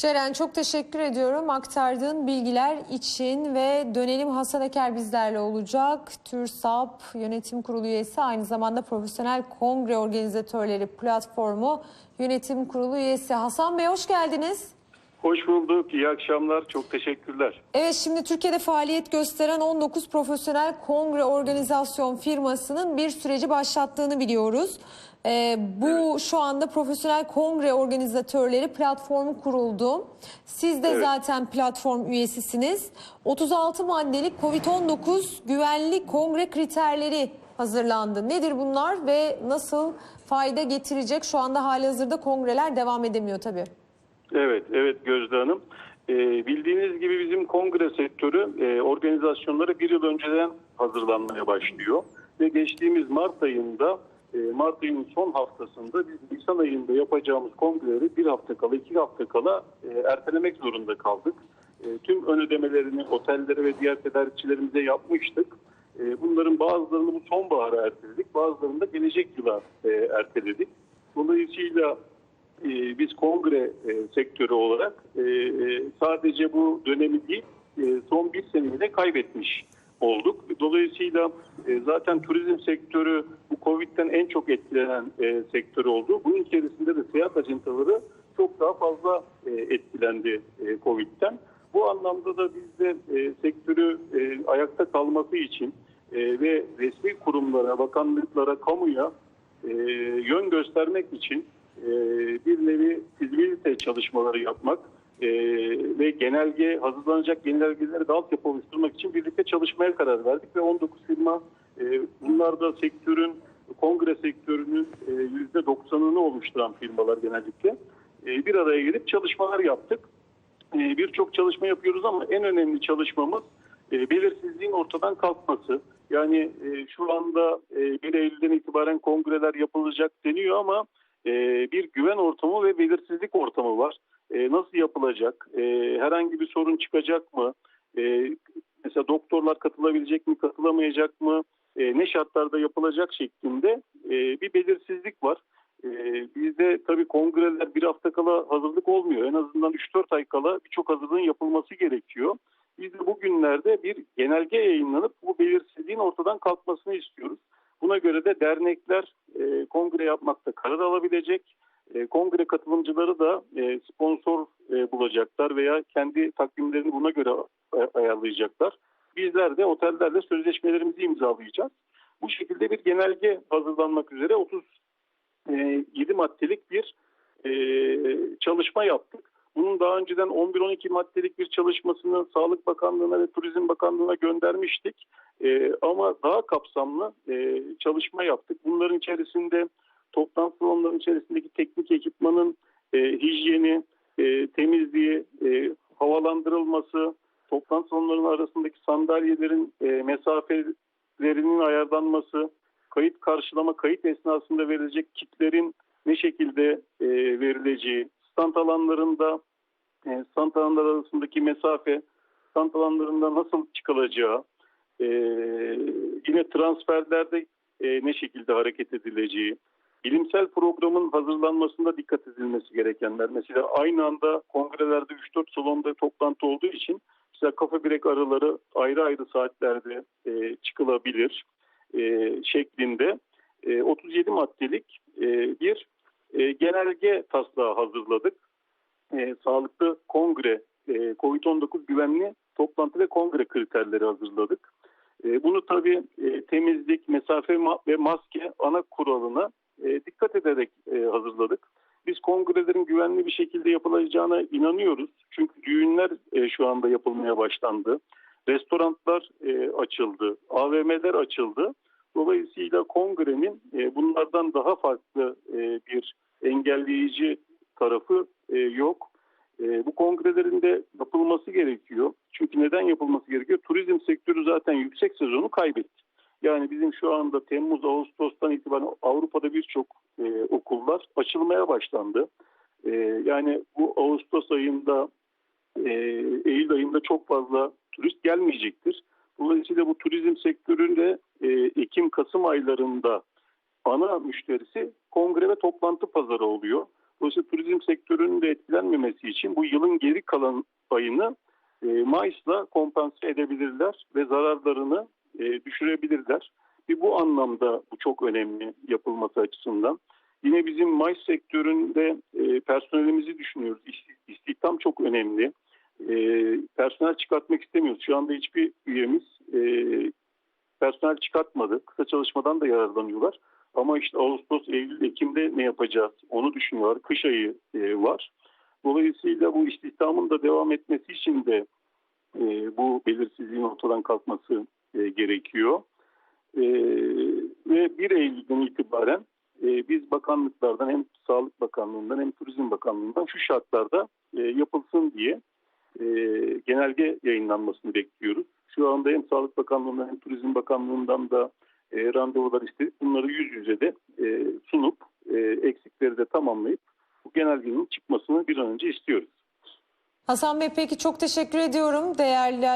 Ceren çok teşekkür ediyorum aktardığın bilgiler için ve dönelim Hasan Eker bizlerle olacak. TÜRSAP Yönetim Kurulu üyesi aynı zamanda Profesyonel Kongre Organizatörleri Platformu Yönetim Kurulu üyesi. Hasan Bey hoş geldiniz. Hoş bulduk. İyi akşamlar. Çok teşekkürler. Evet şimdi Türkiye'de faaliyet gösteren 19 profesyonel kongre organizasyon firmasının bir süreci başlattığını biliyoruz. Ee, bu şu anda profesyonel kongre organizatörleri platformu kuruldu. Siz de Evet. zaten platform üyesisiniz. 36 maddelik COVID-19 güvenli kongre kriterleri hazırlandı. Nedir bunlar ve nasıl fayda getirecek? Şu anda halihazırda kongreler devam edemiyor tabii. Evet, evet Gözde Hanım. Ee, bildiğiniz gibi bizim kongre sektörü e, organizasyonları bir yıl önceden hazırlanmaya başlıyor. Ve geçtiğimiz Mart ayında, e, Mart ayının son haftasında biz Nisan ayında yapacağımız kongreleri bir hafta kala, iki hafta kala e, ertelemek zorunda kaldık. E, tüm ön ödemelerini otellere ve diğer tedarikçilerimize yapmıştık. E, bunların bazılarını bu sonbahara erteledik, bazılarını da gelecek yıla e, erteledik. Dolayısıyla e, biz kongre e, sektörü olarak e, sadece bu dönemi değil son bir seneyi de kaybetmiş olduk. Dolayısıyla zaten turizm sektörü bu Covid'den en çok etkilenen sektör oldu. Bunun içerisinde de seyahat ajantaları çok daha fazla etkilendi e, Covid'den. Bu anlamda da biz de sektörü ayakta kalması için ve resmi kurumlara, bakanlıklara, kamuya yön göstermek için nevi fizibilite çalışmaları yapmak e, ve genelge hazırlanacak genelgeleri de altyapı oluşturmak için birlikte çalışmaya karar verdik ve 19 firma e, bunlar da sektörün kongre sektörünün e, %90'ını oluşturan firmalar genellikle e, bir araya gelip çalışmalar yaptık. E, Birçok çalışma yapıyoruz ama en önemli çalışmamız e, belirsizliğin ortadan kalkması. Yani e, şu anda e, 1 Eylül'den itibaren kongreler yapılacak deniyor ama e, bir güven ortamı ve belirsizlik ortamı var. E, nasıl yapılacak? E, herhangi bir sorun çıkacak mı? Mesela doktorlar katılabilecek mi, katılamayacak mı? Ne şartlarda yapılacak şeklinde e, bir belirsizlik var. Bizde tabii kongreler bir hafta kala hazırlık olmuyor. En azından 3-4 ay kala birçok hazırlığın yapılması gerekiyor. Biz de bugünlerde bir genelge yayınlanıp bu belirsizliğin ortadan kalkmasını istiyoruz. Buna göre de dernekler e, kongre yapmakta karar alabilecek. E, kongre katılımcıları da e, sponsor e, bulacaklar veya kendi takvimlerini buna göre e, ayarlayacaklar. Bizler de otellerle sözleşmelerimizi imzalayacağız. Bu şekilde bir genelge hazırlanmak üzere 37 maddelik bir e, çalışma yaptık. Bunun daha önceden 11-12 maddelik bir çalışmasını Sağlık Bakanlığı'na ve Turizm Bakanlığı'na göndermiştik. E, ama daha kapsamlı e, çalışma yaptık. Bunların içerisinde toplantı salonlarının içerisindeki teknik ekipmanın e, hijyeni, e, temizliği, e, havalandırılması, toplantı salonlarının arasındaki sandalyelerin e, mesafelerinin ayarlanması, kayıt karşılama, kayıt esnasında verilecek kitlerin ne şekilde e, verileceği, stand alanlarında e, stand alanlar arasındaki mesafe, stand alanlarında nasıl çıkılacağı, e, yine transferlerde e, ne şekilde hareket edileceği, bilimsel programın hazırlanmasında dikkat edilmesi gerekenler. Mesela aynı anda kongrelerde 3-4 salonda toplantı olduğu için mesela kafa birek araları ayrı ayrı saatlerde e, çıkılabilir e, şeklinde e, 37 maddelik e, bir e, genelge taslağı hazırladık. E, sağlıklı kongre, e, COVID-19 güvenli toplantı ve kongre kriterleri hazırladık. E, bunu tabii e, temizlik, mesafe ve maske ana kuralına e, dikkat ederek e, hazırladık. Biz kongrelerin güvenli bir şekilde yapılacağına inanıyoruz. Çünkü düğünler e, şu anda yapılmaya başlandı. Restoranlar e, açıldı, AVM'ler açıldı. Dolayısıyla kongrenin e, bunlardan daha farklı e, bir engelleyici tarafı e, yok. E, bu kongrelerin de yapılması gerekiyor. Çünkü neden yapılması gerekiyor? Turizm sektörü zaten yüksek sezonu kaybetti. Yani bizim şu anda Temmuz, Ağustos'tan itibaren Avrupa'da birçok e, okullar açılmaya başlandı. Yani bu Ağustos ayında, Eylül ayında çok fazla turist gelmeyecektir. Dolayısıyla bu turizm sektöründe e, Ekim-Kasım aylarında ana müşterisi kongre ve toplantı pazarı oluyor. Dolayısıyla turizm sektörünün de etkilenmemesi için bu yılın geri kalan payını e, Mayıs'la kompanse edebilirler ve zararlarını e, düşürebilirler. Bir bu anlamda bu çok önemli yapılması açısından. Yine bizim Mayıs sektöründe e, personelimizi düşünüyoruz. İsti- İstihdam çok önemli. E, personel çıkartmak istemiyoruz. Şu anda hiçbir üyemiz e, personel çıkartmadı. Kısa çalışmadan da yararlanıyorlar. Ama işte Ağustos, Eylül, Ekim'de ne yapacağız onu düşünüyorlar. Kış ayı e, var. Dolayısıyla bu istihdamın da devam etmesi için de e, bu belirsizliğin ortadan kalkması e, gerekiyor. E, ve 1 Eylül'den itibaren e, biz bakanlıklardan hem Sağlık Bakanlığı'ndan hem Turizm Bakanlığı'ndan şu şartlarda e, yapılsın diye e, genelge yayınlanmasını bekliyoruz. Şu anda hem Sağlık Bakanlığı'ndan hem Turizm Bakanlığı'ndan da e, randevular istedik. Bunları yüz yüze de e, sunup e, eksikleri de tamamlayıp bu genelgenin çıkmasını bir an önce istiyoruz. Hasan Bey peki çok teşekkür ediyorum değerli